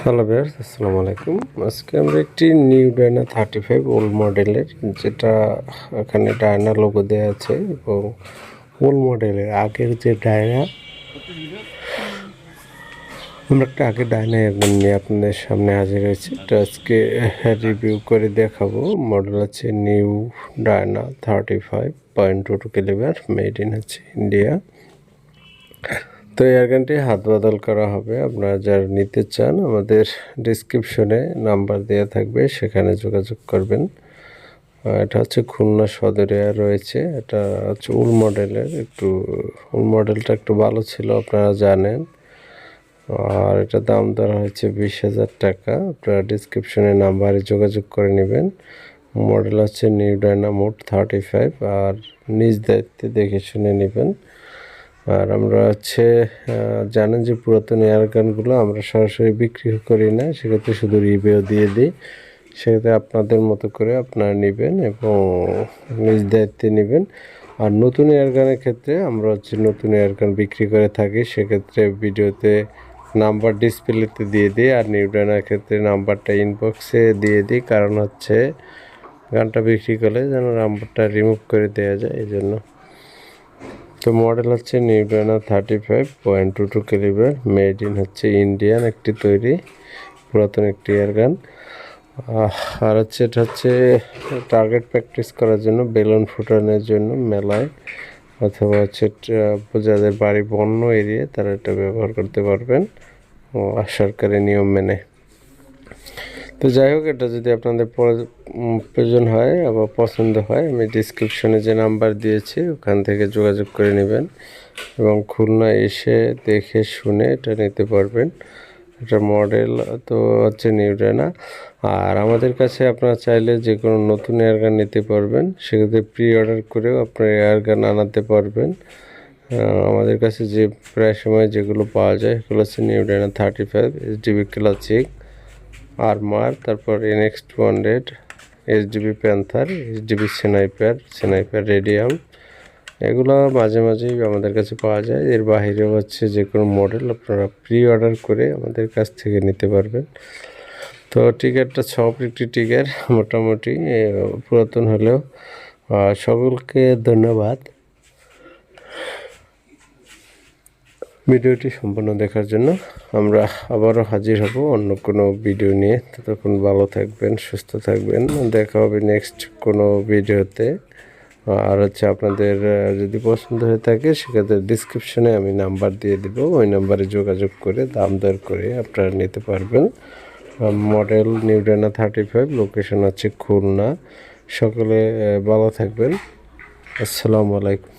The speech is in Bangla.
হ্যালো বেয়ার্স আসসালামু আলাইকুম আজকে আমরা একটি new Diana thirty five old মডেলের যেটা এখানে ডায়না লোগো দেওয়া আছে, এবং ওল্ড মডেলের আগের যে ডায়না আমরা একটা আগে ডায়না একদম নিয়ে আপনাদের সামনে হাজির হয়েছি। এটা আজকে রিভিউ করে দেখাবো। মডেল আছে new Diana thirty five point two two kilometre made in হচ্ছে ইন্ডিয়া তো এয়ার গানটি হাত বদল করা হবে। আপনারা যারা নিতে চান, আমাদের ডিসক্রিপশনে নাম্বার দেওয়া থাকবে, সেখানে যোগাযোগ করবেন। এটা হচ্ছে খুলনা সদরে রয়েছে। এটা হচ্ছে উল মডেলের, একটু উল মডেলটা একটু ভালো ছিল, আপনারা জানেন। আর এটা দাম ধরা হয়েছে বিশ হাজার টাকা। আপনারা ডিসক্রিপশনে নাম্বারে যোগাযোগ করে নেবেন। মডেল হচ্ছে নিউ ডায়না মোট থার্টি ফাইভ, আর নিজ দায়িত্বে দেখে শুনে নেবেন। আর আমরা হচ্ছে জানেন যে পুরাতন এয়ার গানগুলো আমরা সরাসরি বিক্রি করি না, সেক্ষেত্রে শুধু রিভিউ দিয়ে দিই। সেক্ষেত্রে আপনাদের মতো করে আপনারা নেবেন এবং নিজ দায়িত্বে নেবেন। আর নতুন এয়ার গানের ক্ষেত্রে আমরা হচ্ছে নতুন এয়ার গান বিক্রি করে থাকি, সেক্ষেত্রে ভিডিওতে নাম্বার ডিসপ্লেতে দিয়ে দিই আর নিউডানের ক্ষেত্রে নাম্বারটা ইনবক্সে দিয়ে দিই। কারণ হচ্ছে গানটা বিক্রি করলে যেন নাম্বারটা রিমুভ করে দেওয়া যায়, এই জন্য। তো মডেল হচ্ছে new Diana thirty five point two two calibre made in হচ্ছে ইন্ডিয়ান একটি তৈরি পুরাতন একটি এয়ার গান আর হচ্ছে এটা হচ্ছে টার্গেট প্র্যাকটিস করার জন্য, বেলুন ফুটানোর জন্য মেলায়, অথবা হচ্ছে যাদের বাড়ি বন্য এরিয়া, তারা এটা ব্যবহার করতে পারবেন সরকারি নিয়ম মেনে। তো যাই হোক, এটা যদি আপনাদের প্র- প্রয়োজন হয় আবার পছন্দ হয়, আমি ডিসক্রিপশনে যে নাম্বার দিয়েছি, ওখান থেকে যোগাযোগ করে নেবেন এবং খুলনা এসে দেখে শুনে এটা নিতে পারবেন। এটা মডেল তো হচ্ছে নিউডানা আর আমাদের কাছে আপনারা চাইলে যে কোনো নতুন এয়ারগান নিতে পারবেন, সেক্ষেত্রে প্রি অর্ডার করেও আপনার এয়ারগান আনাতে পারবেন। আমাদের কাছে যে প্রায় সময় যেগুলো পাওয়া যায়, সেগুলো হচ্ছে new Diana thirty five H DB classic armour তারপর NX two hundred HDB panther HDB sniper sniper radium এগুলো মাঝে মাঝেই আমাদের কাছে পাওয়া যায়। এর বাইরেও হচ্ছে যে কোনো মডেল আপনারা প্রি অর্ডার করে আমাদের কাছ থেকে নিতে পারবেন। তো টিকারটা টিকিটটা একটি টিকিট, মোটামুটি পুরাতন হলেও। সকলকে ধন্যবাদ। ভিডিওটি সম্পূর্ণ দেখার জন্য আমরা আবারও হাজির হব অন্য কোনো ভিডিও নিয়ে। ততক্ষণ ভালো থাকবেন, সুস্থ থাকবেন। দেখা হবে নেক্সট কোনো ভিডিওতে। আর হচ্ছে আপনাদের যদি পছন্দ হয়ে থাকে, সেক্ষেত্রে ডিসক্রিপশনে আমি নাম্বার দিয়ে দিব। ওই নাম্বারে যোগাযোগ করে, দাম দর করে আপনারা নিতে পারবেন। Model new Diana thirty five location হচ্ছে খুলনা। সকলে ভালো থাকবেন। আসসালামু আলাইকুম।